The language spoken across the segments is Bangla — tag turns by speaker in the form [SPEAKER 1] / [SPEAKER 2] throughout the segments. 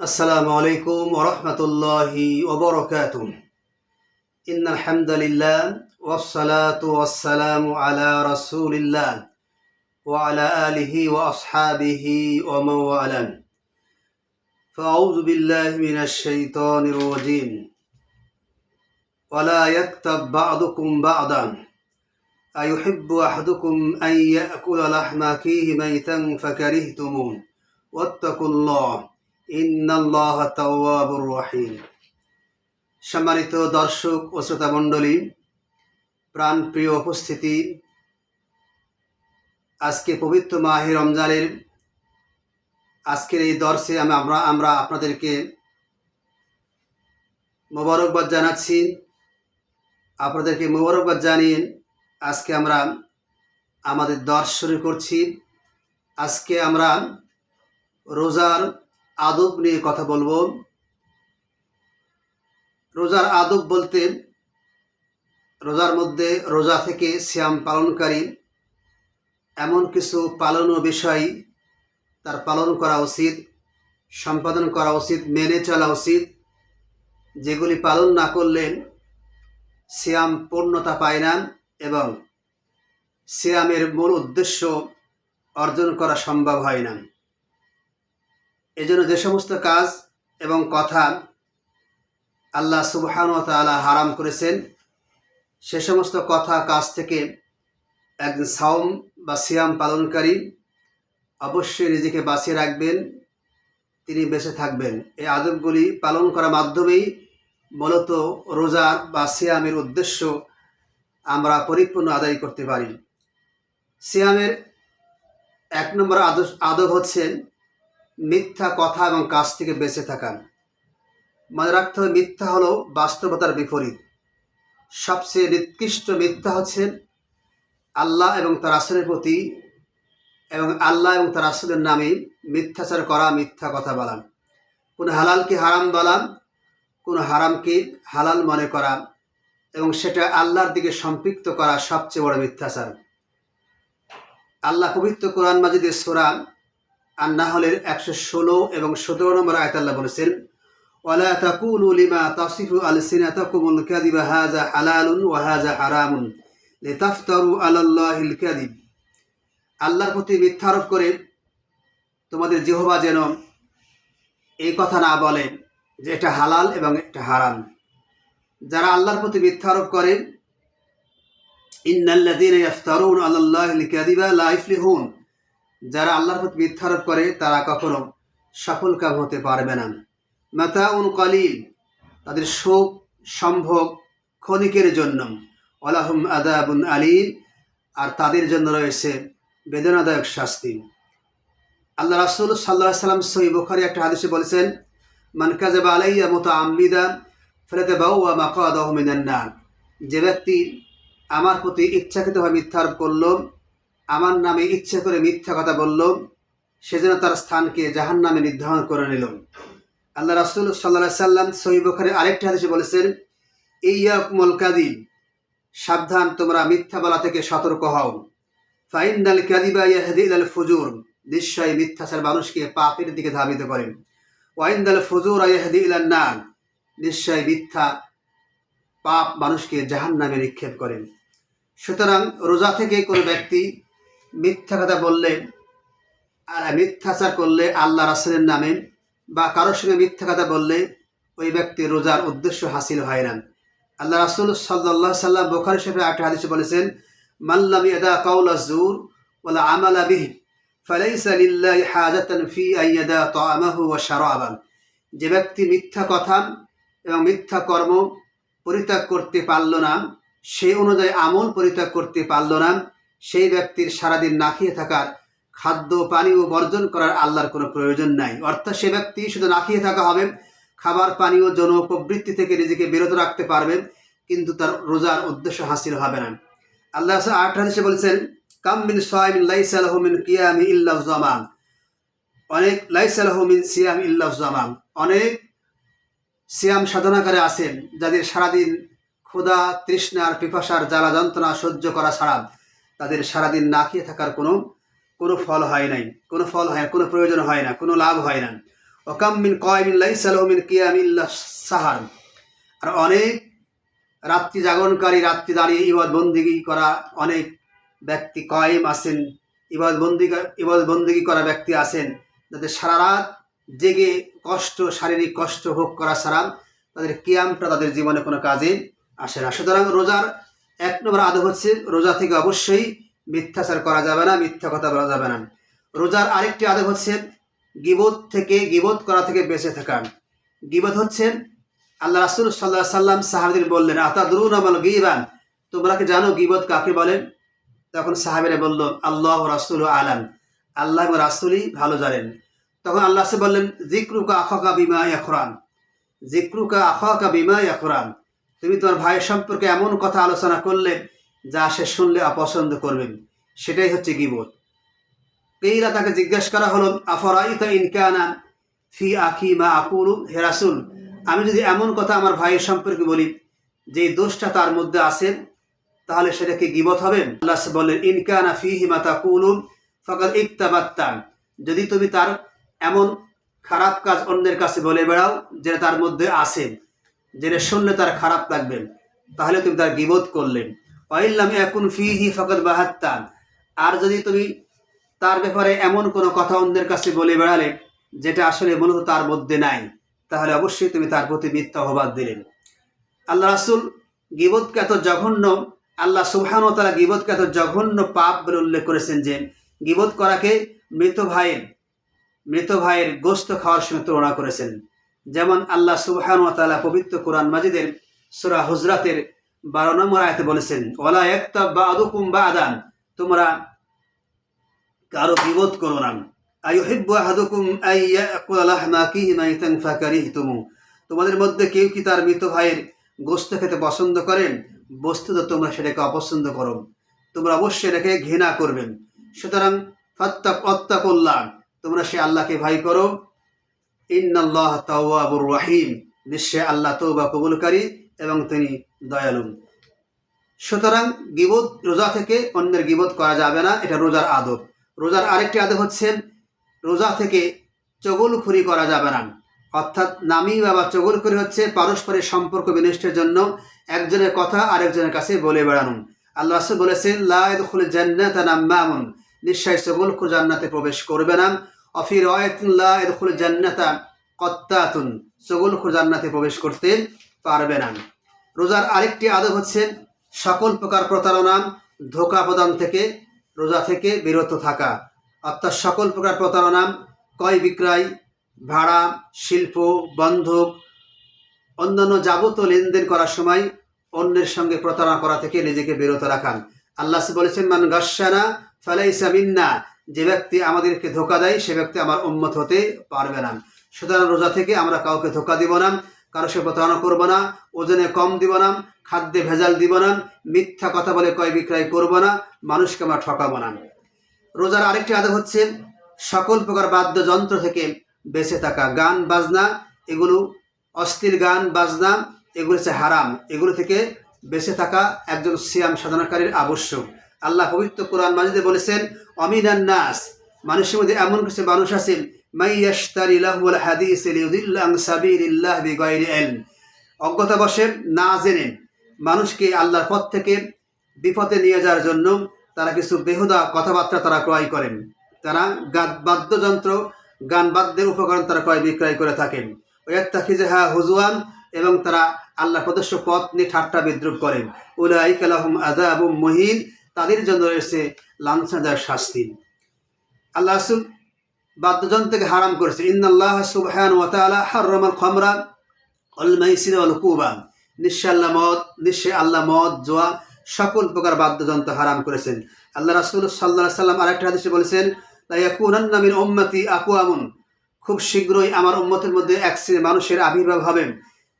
[SPEAKER 1] السلام عليكم ورحمة الله وبركاته إن الحمد لله والصلاة والسلام على رسول الله وعلى آله وأصحابه ومن والاه فأعوذ بالله من الشيطان الرجيم ولا يكتب بعضكم بعضا أيحب أحدكم أن يأكل لحم أخيه ميتا فكرهتموه واتقوا الله ইন্নাল্লাহ তাওয়াবুর সম্মানিত দর্শক ও শ্রোতা মণ্ডলী, প্রাণপ্রিয় উপস্থিতি, আজকে পবিত্র মাহে রমজানের আজকের এই দর্শে আমি আমরা আমরা আপনাদেরকে মোবারকবাদ জানাচ্ছি। আপনাদেরকে মোবারকবাদ জানিয়ে আজকে আমরা আমাদের দর্শ শুরু করছি। আজকে আমরা রোজার আদব নিয়ে কথা বলব। রোজার আদব বলতে রোজার মধ্যে রোজা থেকে শ্যাম পালনকারী এমন কিছু পালনীয় বিষয় তার পালন করা উচিত, সম্পাদন করা উচিত, মেনে চলা উচিত। যেগুলি পালন না করলে শ্যাম পূর্ণতা পায় না এবং শ্যামের মূল উদ্দেশ্য অর্জন করা সম্ভব হয় না। এজন্য যে সমস্ত কাজ এবং কথা আল্লাহ সুবহান তালা হারাম করেছেন, সে সমস্ত কথা কাজ থেকে একজন সাওম বা সিয়াম পালনকারী অবশ্যই নিজেকে বাঁচিয়ে রাখবেন, তিনি বেঁচে থাকবেন। এই আদবগুলি পালন করার মাধ্যমেই মূলত রোজা বা সিয়ামের উদ্দেশ্য আমরা পরিপূর্ণ আদায় করতে পারি। সিয়ামের এক নম্বর আদব আদব হচ্ছে মিথ্যা কথা এবং কাজ থেকে বেঁচে থাকা। মনে রাখতে হবে, মিথ্যা হলো বাস্তবতার বিপরীত। সবচেয়ে নিকৃষ্ট মিথ্যা হচ্ছে আল্লাহ এবং তার আসলের প্রতি এবং আল্লাহ এবং তার আসলের নামে মিথ্যাচার করা, মিথ্যা কথা বলান কোনো হালালকে হারাম বলা, কোনো হারামকে হালাল মনে করা এবং সেটা আল্লাহর দিকে সম্পৃক্ত করা সবচেয়ে বড় মিথ্যাচার। আল্লাহ পবিত্র কোরআন মাজিদের সোরা আর না হলে একশো ষোলো এবং সতেরো নম্বর আয়তাল্লাহ বলেছেন, ওয়ালা তাকুলু লিমা তাসিফু আলসিনাতাকুমুল কাযিবা হাযা হালালুন ওয়া হাযা হারামুন লিতাফতারু আলাল্লাহিল কাযিব। আল্লাহর প্রতি মিথ্যা আরোপ করে তোমাদের জিহবা যেন এই কথা না বলে যে এটা হালাল এবং এটা হারাম। যারা আল্লাহর প্রতি মিথ্যা আরোপ করে, ইন্নাল্লাযীনা ইফতারুন আলাল্লাহিল কাযিবা লা ইফলিহুন। যারা আল্লাহর প্রতি মিথ্যারোপ করে, তারা কখনো সফল কাম হতে পারবে না। মাতা উন কলিল, তাদের শোক সম্ভব ক্ষণিকের জন্য। অলাহুম আদাবুন আলীল আর তাদের জন্য রয়েছে বেদনাদায়ক শাস্তি। আল্লাহ রাসুল সাল্লাহ সাল্লাম সই বুখারি একটা হাদিসে বলেছেন মানকাজাবা আলাইয়া মতো আম্বিদা ফেরাতে বাউয়া মাকাদাহ মিনান্না যে ব্যক্তি আমার প্রতি ইচ্ছাকৃতভাবে মিথ্যারোপ করল আমার নামে ইচ্ছে করে মিথ্যা কথা বলল সেজন্য তার স্থানকে জাহান নামে নির্ধারণ করে নিল। আল্লাহ রাসুল সাল্লাহ সাল্লাম সহিবখারে আরেকটি হাদিসে বলেছেন ইয়াকুমল কাদিব সাবধান তোমরা মিথ্যা বলা থেকে সতর্ক হও। ফাইন্দাল কাদিবা ইয়াহদিল আল ফুজুর, নিশ্চয়ই মিথ্যাচার মানুষকে পাপের দিকে ধাবিত করে। ওয়াইন্দাল ফুজুর ইয়াহদি ইলান নার নিশ্চয় মিথ্যা পাপ মানুষকে জাহান নামে নিক্ষেপ করেন সুতরাং রোজা থেকে কোনো ব্যক্তি মিথ্যা কথা বললে আর মিথ্যাচার করলে আল্লাহ রাসুলের নামে বা কারোর সঙ্গে মিথ্যা কথা বললে ওই ব্যক্তি রোজার উদ্দেশ্য হাসিল হয় না। আল্লাহ রাসুল সাল্লাহ সাল্লাম বোখার সাহেব একটা হাদিসে বলেছেন মাল্লাম ইয়াদা কাউলা জুর ওলা আমালা বিহ, ফালাইসা হাজাতান ফি আইয়াদা তাআমাহু ওয়া শারাবান। যে ব্যক্তি মিথ্যা কথা এবং মিথ্যা কর্ম পরিত্যাগ করতে পারল না, সে অনুযায়ী আমল পরিত্যাগ করতে পারল না সেই ব্যক্তির সারাদিন না খেয়ে থাকার খাদ্য পানীয় বর্জন করার আল্লাহর কোনো প্রয়োজন নাই। অর্থাৎ সে ব্যক্তি শুধু না খেয়ে থাকা হবে, খাবার পানীয় যৌন প্রবৃত্তি থেকে নিজেকে বিরত রাখতে পারবে, কিন্তু তার রোজার উদ্দেশ্য হাসিল হবে না। আল্লাহ আট হাদিসে বলছেন কামিন সোয়ামিন লাইসালহমিন কিয়ামি জামান অনেক লাইসালহমিন সিয়াম জামান অনেক সিয়াম সাধনাকারে আছেন, যাদের সারাদিন ক্ষুধা তৃষ্ণার পিপাসার জ্বালা যন্ত্রণা সহ্য করা ছাড়া তাদের সারাদিন না খেয়ে থাকার কোনো কোনো ফল হয় নাই। কোনো ফল হয় কোনো প্রয়োজন হয় না, কোনো লাভ হয় না। ওকাম মিন কয়মিন লাইসালাহু মিন কিয়ামিল্লা সাহার। আর অনেক রাত্রি জাগরণকারী, রাত্রি দাঁড়িয়ে ইবাদ বন্দিগি করা অনেক ব্যক্তি কয়েম আছেন ইবাদ বন্দি ইবাদ বন্দিগি করা ব্যক্তি আছেন যাদের সারা রাত জেগে কষ্ট, শারীরিক কষ্ট ভোগ করা ছাড়া তাদের কিয়ামটা তাদের জীবনে কোনো কাজে আসে না। সুতরাং রোজার এক নম্বর আদব হচ্ছে রোজা থেকে অবশ্যই মিথ্যাচার করা যাবে না, মিথ্যা কথা বলা যাবে না। রোজার আরেকটি আদব হচ্ছে গিবত থেকে, গিবত করা থেকে বেঁচে থাকা। গিবত হচ্ছে আল্লাহ রাসুল সাল্লাহ সাল্লাম সাহাবিদের বললেন আতা দুরুন আমল গিবান? তোমরা কি জানো গিবত কাকে বলেন তখন সাহাবিরা বলল, আল্লাহ রাসুল আলাম। আল্লাহ রাসুলই ভালো জানেন। তখন আল্লাহ বললেন জিক্রুকা আখকা বিমা ইয়াখরান। জিক্রুকা আখকা বিমা ইয়াখরান। তুমি তোমার ভাইয়ের সম্পর্কে এমন কথা আলোচনা করলে যা সে শুনলে অপছন্দ করবেন। সেটাই হচ্ছে গিবত। কেইরা তাকে জিজ্ঞেস করা হলো, আফরাইতা ইনকানা ফি আখি মা আকুলু? হে রাসুল, আমি যদি এমন কথা আমার ভাইয়ের সম্পর্কে বলি, যে দোষটা তার মধ্যে আছে, তাহলে সেটাকে গিবত হবে? আল্লাহ বললেন ইনকানা ফি হিমা তাকুলুন ফকাত ইকতাবাত্তান যদি তুমি তার এমন খারাপ কাজ অন্যের কাছে বলে বেড়াও, যেটা তার মধ্যে আছে যেটা শুনলে তার খারাপ লাগবে। তাহলে তুমি তার গিবোধ করলেন অইল্লাম এখন ফিহি ফকত বাহাত্তান আর যদি তুমি তার ব্যাপারে এমন কোনো কথা অন্যের কাছে বলে বেড়ালে, যেটা আসলে মূলত তার মধ্যে নাই, তাহলে অবশ্যই তুমি তার প্রতি মিথ্যা অবাদ দিলেন আল্লাহ রাসুল গিবোধকে এত জঘন্য, আল্লাহ সুবহান ও তারা গিবোধকে এত জঘন্য পাপ বলে উল্লেখ করেছেন যে গিবোধ করাকে মৃত ভাইয়ের মৃত ভাইয়ের গোস্ত খাওয়ার সঙ্গে তুলনা করেছেন। যেমন আল্লাহ সুবহান তালা পবিত্র কোরআন মাজিদের সুরা হুজরাতের বারো নম্বর আয়তে বলেছেন ওলা একটা বা আদুকুম বা আদান তোমরা কারও বিবোধ করো না। আইহিব্বু আহাদুকুম আই ইয়াকুলা লাহমা কিহি মাইতান ফাকারিহতুমু তোমাদের মধ্যে কেউ কি তার মৃত ভাইয়ের গোস্ত খেতে পছন্দ করেন? বস্তুত তোমরা সেটাকে অপছন্দ করো। তোমরা অবশ্যই এটাকে ঘৃণা করবেন। সুতরাং ফাত্তাক অত্তাকুল্লাহ তোমরা সে আল্লাহকে ভাই করো। ইন্নাল্লাহ তাওয়াবুর রাহিম। নিশ্চয় আল্লাহ তৌবা কবুলকারী এবং তিনি দয়ালু। সুতরাং গিবোধ রোজা থেকে অন্যের গিবোধ করা যাবে না, এটা রোজার আদব। রোজার আরেকটি আদব হচ্ছে, রোজা থেকে চগলখুরি করা যাবে না। অর্থাৎ নামি বা চগলখুরি হচ্ছে পারস্পরিক সম্পর্ক বিনষ্টের জন্য একজনের কথা আরেকজনের কাছে বলে বেড়ানো। আল্লাহ রাসূল বলেছেন লাইদুল জান্নাত নাম্মামুন। নিশ্চয় চগলখুর জান্নাতে প্রবেশ করবে না। অফির ওয়াইতুল্লাহ এদখুল জান্নাতা কত্তাতুন। চগলখুর জান্নাতে প্রবেশ করতে পারবে না। রোজার আরেকটি আদব হচ্ছে সকল প্রকার প্রতারণা, ধোকা প্রদান থেকে, রোজা থেকে বিরত থাকা। অর্থাৎ সকল প্রকার প্রতারণা ক্রয় বিক্রয়, ভাড়া, শিল্প, বন্ধক, অন্যান্য যাবতীয় লেনদেন করার সময় অন্যের সঙ্গে প্রতারণা করা থেকে নিজেকে বিরত রাখান আল্লাহ বলেছেন, মান গাসানা ফালাইসা মিন্না। যে ব্যক্তি আমাদেরকে ধোকা দেয়, সে ব্যক্তি আমার উন্মত হতে পারবে না। সুতরাং রোজা থেকে আমরা কাউকে ধোকা দিব না, কারও সে প্রতারণা করব না, ওজনে কম দিব না, খাদ্যে ভেজাল দিব না, মিথ্যা কথা বলে কয় বিক্রয় করব না, মানুষকে আমরা ঠকাবো না। রোজার আরেকটি আদব হচ্ছে সকল প্রকার বাদ্যযন্ত্র থেকে বেঁচে থাকা। গান, বাজনা, এগুলো অস্থির গান, বাজনা, এগুলো হচ্ছে হারাম। এগুলো থেকে বেঁচে থাকা একজন সিয়াম সাধনাকারীর আবশ্যক। আল্লাহ পবিত্র কোরআন মাজিদে বলেছেন, অমিনান নাস মানুষের মধ্যে এমন কিছু মানুষ আছেন মাইয়াশতারি লাহুল হাদিস লিউদিল্লা সাবিলিল্লাহ বিগাইরি ইলম অজ্ঞতা বসে না জেনে মানুষকে আল্লাহর পথ থেকে বিপদে নিয়ে যাওয়ার জন্য তারা কিছু বেহুদা কথাবার্তা তারা ক্রয় করেন। তারা গান বাদ্যযন্ত্র, গান বাদ্যের উপকরণ তারা ক্রয় বিক্রয় করে থাকেন। ওয়াত্তাখিজহা হুজুয়ান এবং তারা আল্লাহ প্রদর্শ পথ নিয়ে ঠাট্টা বিদ্রুপ করেন। উলাইক লাহুম আযাবুম মুহিন তাদের জন্য রয়েছে লাঞ্ছনাদায়ক শাস্তি। আল্লাহ রাসূল বাদ্যযন্ত্রকে হারাম করেছে। ইন্নাল্লাহ সুবহান ওয়া তাআলা হাররামাল খামরা ওয়াল মাইসির ওয়াল কুবা আল্লাহ মদ আল্লাহ মদ, জোয়া সকল প্রকার বাদ্যযন্ত্র হারাম করেছেন। আল্লাহ রাসূল সাল্লাল্লাহু সাল্লাম আরেকটা হাদিসে বলেছেন, লা ইয়াকুনান্না মিন উম্মতি আকওয়ামুন। খুব শীঘ্রই আমার উম্মতের মধ্যে এক শ্রেণির মানুষের আবির্ভাব হবেন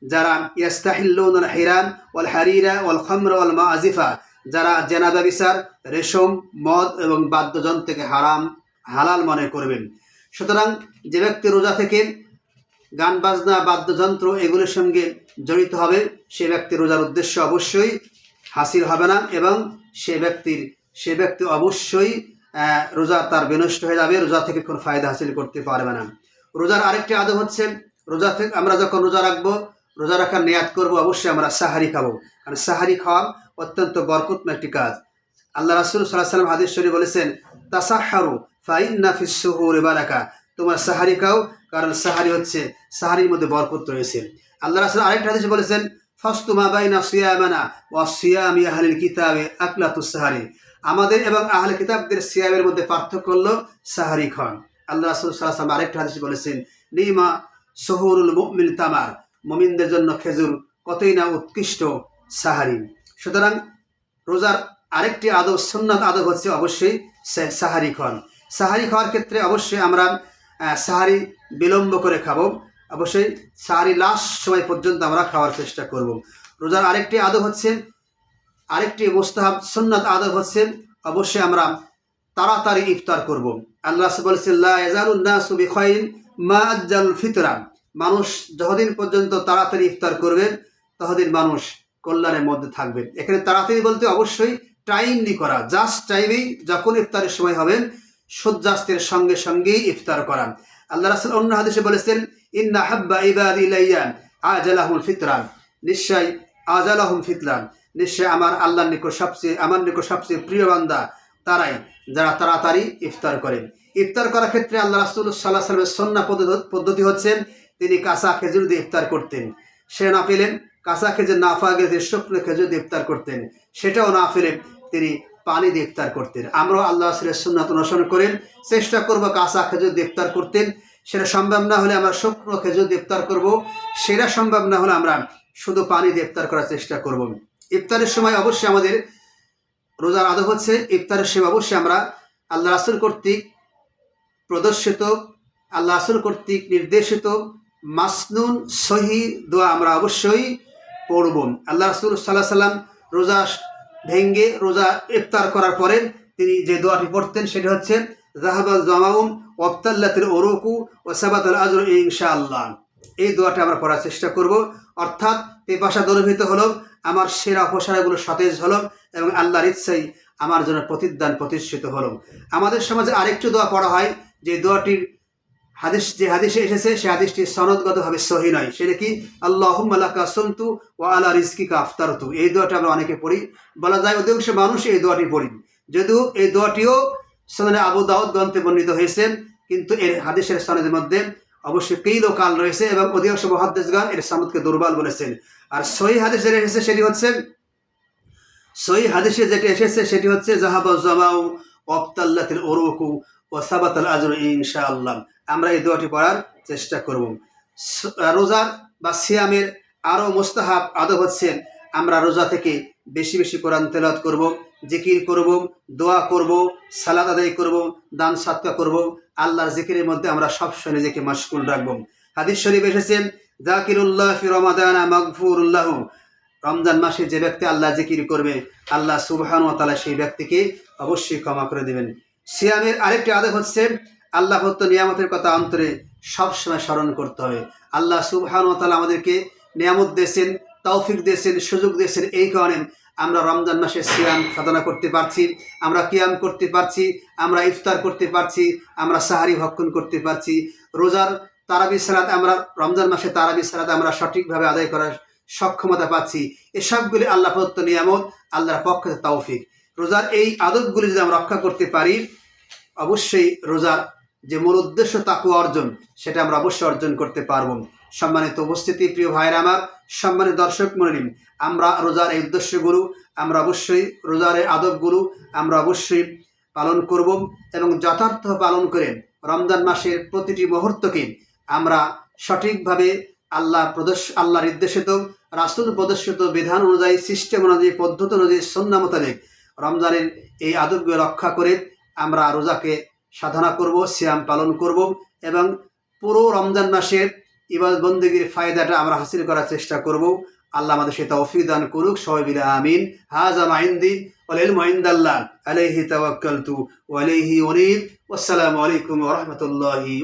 [SPEAKER 1] যারা ইয়াস্তাহিল্লুন হিরান ওয়াল হারিরা ওয়াল খামর ওয়াল মাআজিফা যারা জেনাদা বিচার রেশম, মদ এবং বাদ্যযন্ত্রকে হারাম, হালাল মনে করবেন। সুতরাং যে ব্যক্তি রোজা থেকে গান, বাজনা, বাদ্যযন্ত্র এগুলোর সঙ্গে জড়িত হবে, সে ব্যক্তি রোজার উদ্দেশ্য অবশ্যই হাসিল হবে না এবং সে ব্যক্তির, সে ব্যক্তি অবশ্যই রোজা তার বিনষ্ট হয়ে যাবে, রোজা থেকে কোনো ফায়দা হাসিল করতে পারবে না। রোজার আরেকটি আদব হচ্ছে, রোজা থেকে, আমরা যখন রোজা রাখব, রোজা রাখার নেয়াত করব, অবশ্যই আমরা সাহারি খাব। কারণ সাহারি খাওয়া অত্যন্ত বরকতময় একটি কাজ। আল্লাহ রাসুল সাল্লাহ সাল্লাম হাদিস বলেছেন তাসাহারু ফাইন তোমার সাহারি খাও, কারণ সাহারি হচ্ছে, সাহারির মধ্যে বরকত রয়েছে। আল্লাহ রাসুল আরেকটা হাদিস বলেছেন ফাস্তুমা বাইনা সিয়ামানা ওয়া সিয়ামি আহলিল কিতাবে আকলাতুস সাহারি। আমাদের এবং আহলে কিতাবদের সিয়ামের মধ্যে পার্থক্য হলো সাহারি খান আল্লাহ রাসুল সাল্লাহ সাল্লাম আরেকটা হাদিস বলেছেন, নিমা সহুরুল মুমিন তামার। মমিনদের জন্য খেজুর কতই না উৎকৃষ্ট সাহারি। সুতরাং রোজার আরেকটি আদব, সুন্নাত আদব হচ্ছে অবশ্যই সাহারি খান সাহারি খাওয়ার ক্ষেত্রে অবশ্যই আমরা সাহারি বিলম্ব করে খাব। অবশ্যই সাহারি লাস্ট সময় পর্যন্ত আমরা খাওয়ার চেষ্টা করব। রোজার আরেকটি আদব হচ্ছে, আরেকটি মোস্তাহাব, সুন্নাত আদব হচ্ছে অবশ্যই আমরা তাড়াতাড়ি ইফতার করব। আল্লাহ বলেছেন ফিতরা। মানুষ যতদিন পর্যন্ত তাড়াতাড়ি ইফতার করবে, ততদিন মানুষ কল্যাণের মধ্যে থাকবেন। এখানে তাড়াতাড়ি বলতে অবশ্যই টাইমলি করা। জাস্ট টাইমেই যখন ইফতারের সময় হবেন, সূর্যাস্তের সঙ্গে সঙ্গেই ইফতার করা আল্লাহ রাসূল অন্য হাদিসে বলেছেন, ইন্না হাব্বা ইবাদি ইলাইয়া আজালাহুল ফিতরান। নিশ্চয় আজালাহুম ফিতরান। নিশ্চয় আমার আল্লাহর নিকট সবচেয়ে, আমার নিকট সবচেয়ে প্রিয় বান্দা তারাই, যারা তাড়াতাড়ি ইফতার করেন। ইফতার করার ক্ষেত্রে আল্লাহ রাসুল সাল্লাহ সাল্লামের সন্না পদ্ধতি হচ্ছেন, তিনি কাঁচা খেজুর দিয়ে ইফতার করতেন। সে না পেলেন কাঁচা খেজুর না তিনি শুকনো খেজুর ইফতার করতেন, সেটাও না পেলে তিনি পানি দিয়ে ইফতার করতেন। আমরাও আল্লাহ রাসুলের সুন্নাত অনুসরণ করেন, চেষ্টা করব কাঁচা খেজুর দিয়ে ইফতার করতেন। সেটা সম্ভব না হলে আমরা শুকনো খেজুর দিয়ে ইফতার করব, সেটা সম্ভব না হলে আমরা শুধু পানি দিয়ে ইফতার করার চেষ্টা করব। ইফতারের সময় অবশ্যই আমাদের রোজার আদব হচ্ছে, ইফতারের সময় অবশ্যই আমরা আল্লাহ রাসুল কর্তৃক প্রদর্শিত আল্লাহ রাসুল কর্তৃক নির্দেশিত, মাসনুন, সহি দোয়া আমরা অবশ্যই পড়ব আল্লাহ রাসুল সাল্লাহ সাল্লাম রোজা ভেঙ্গে রোজা ইফতার করার পরে তিনি যে দোয়াটি পড়তেন সেটি হচ্ছে জাহাবাল জামাউন ওয়াক্তাল্লাতিল ওরুকু ও সাবাতুল আজর ইনশাআল্লাহ। এই দোয়াটা আমরা পড়ার চেষ্টা করব। অর্থাৎ পেপাসা দূরভূত হলো, আমার সেরা অপসারাগুলো সতেজ হলো এবং আল্লাহর ইচ্ছাই আমার জন্য প্রতিদান প্রতিষ্ঠিত হলো। আমাদের সমাজে আরেকটি দোয়া পড়া হয়, যে দোয়াটির যে এসেছে, সে সহি নয়। সেটা কি ও আল্লাহ আফতারতু। এই দোয়াটা আমরা অনেকে পড়ি। বলা যায়, অধিকাংশ মানুষ এই দোয়াটি পড়ি। যদিও এই দোয়াটিও সনদে আবু দাউদ গ্রন্থে বর্ণিত কিন্তু এর হাদিসের সনদের মধ্যে অবশ্যই কেইলো কাল রয়েছে এবং অধিকাংশ মহাদ্দেশগান এর সামদকে দুর্বল বলেছেন। আর সহি হাদিস যেটা এসেছে সেটি হচ্ছে, সহি হাদিসে যেটি এসেছে সেটি হচ্ছে জাহাবা জামাউ ওরুকু ও সাবাতাল আজর ইনশাআল্লাহ। আমরা এই দোয়াটি পড়ার চেষ্টা করব। রোজার বা সিয়ামের আরও মোস্তাহাব আদব হচ্ছে, আমরা রোজা থেকে বেশি বেশি কোরআন তেলাত করব, জিকির করব, দোয়া করব সালাদ আদায় করব, দান সাতকা করব, আল্লাহর জিকিরের মধ্যে আমরা সবসময় নিজেকে মাশকুল রাখব। হাদিস শরীফ এসেছেন জাকিরুল্লাহ ফি রমাদানা মাগফুরুল্লাহ। রমজান মাসে যে ব্যক্তি আল্লাহ জিকির করবে, আল্লাহ সুবহান ও তালা সেই ব্যক্তিকে অবশ্যই ক্ষমা করে দেবেন। সিয়ামের আরেকটি আদেশ হচ্ছে, আল্লাহ ভক্ত নিয়ামতের কথা অন্তরে সবসময় স্মরণ করতে হবে। আল্লাহ সুবহান তালা আমাদেরকে নিয়ামত দিয়েছেন, তৌফিক দিয়েছেন, সুযোগ দিয়েছেন। এই কারণে আমরা রমজান মাসে সিয়াম সাধনা করতে পারছি, আমরা কিয়াম করতে পারছি, আমরা ইফতার করতে পারছি, আমরা সাহারি ভক্ষণ করতে পারছি। রোজার তারাবি সালাত আমরা, রমজান মাসে তারাবি সালাত আমরা সঠিকভাবে আদায় করার সক্ষমতা পাচ্ছি। এসবগুলি আল্লাহ প্রদত্ত নিয়ামত, আল্লাহর পক্ষ তৌফিক। রোজার এই আদবগুলি যদি আমরা রক্ষা করতে পারি, অবশ্যই রোজার যে মূল উদ্দেশ্য তাকু অর্জন, সেটা আমরা অবশ্যই অর্জন করতে পারব। সম্মানিত উপস্থিতি, প্রিয় ভাইয়ের আমার, সম্মানিত দর্শক মনে আমরা রোজার এই উদ্দেশ্যগুলো, আমরা অবশ্যই রোজার এই আদবগুলো, আমরা অবশ্যই পালন করব এবং যথার্থ পালন করে রমজান মাসের প্রতিটি মুহূর্তকে আমরা সঠিকভাবে আল্লাহ প্রদর্শ আল্লাহ নির্দেশিত, রাসুল প্রদর্শিত বিধান অনুযায়ী, সিস্টেম অনুযায়ী, পদ্ধতি অনুযায়ী সন্না মোতাবেক রমজানের এই আদবকে রক্ষা করে আমরা রোজাকে সাধনা করব, সিয়াম পালন করব এবং পুরো রমজান মাসের ইবাদ বন্দীগীর ফায়দাটা আমরা হাসিল করার চেষ্টা করব। আল্লাহ আমাদের সেটা অফিদান করুক মিলে আমিন। হাজা মাইন্দি ওয়ালিল মাইন্দাল্লাহ আলাইহি তাওয়াক্কালতু ওয়া আলাইহি উনীব। ওয়াসসালামু আলাইকুম ওয়া রাহমাতুল্লাহি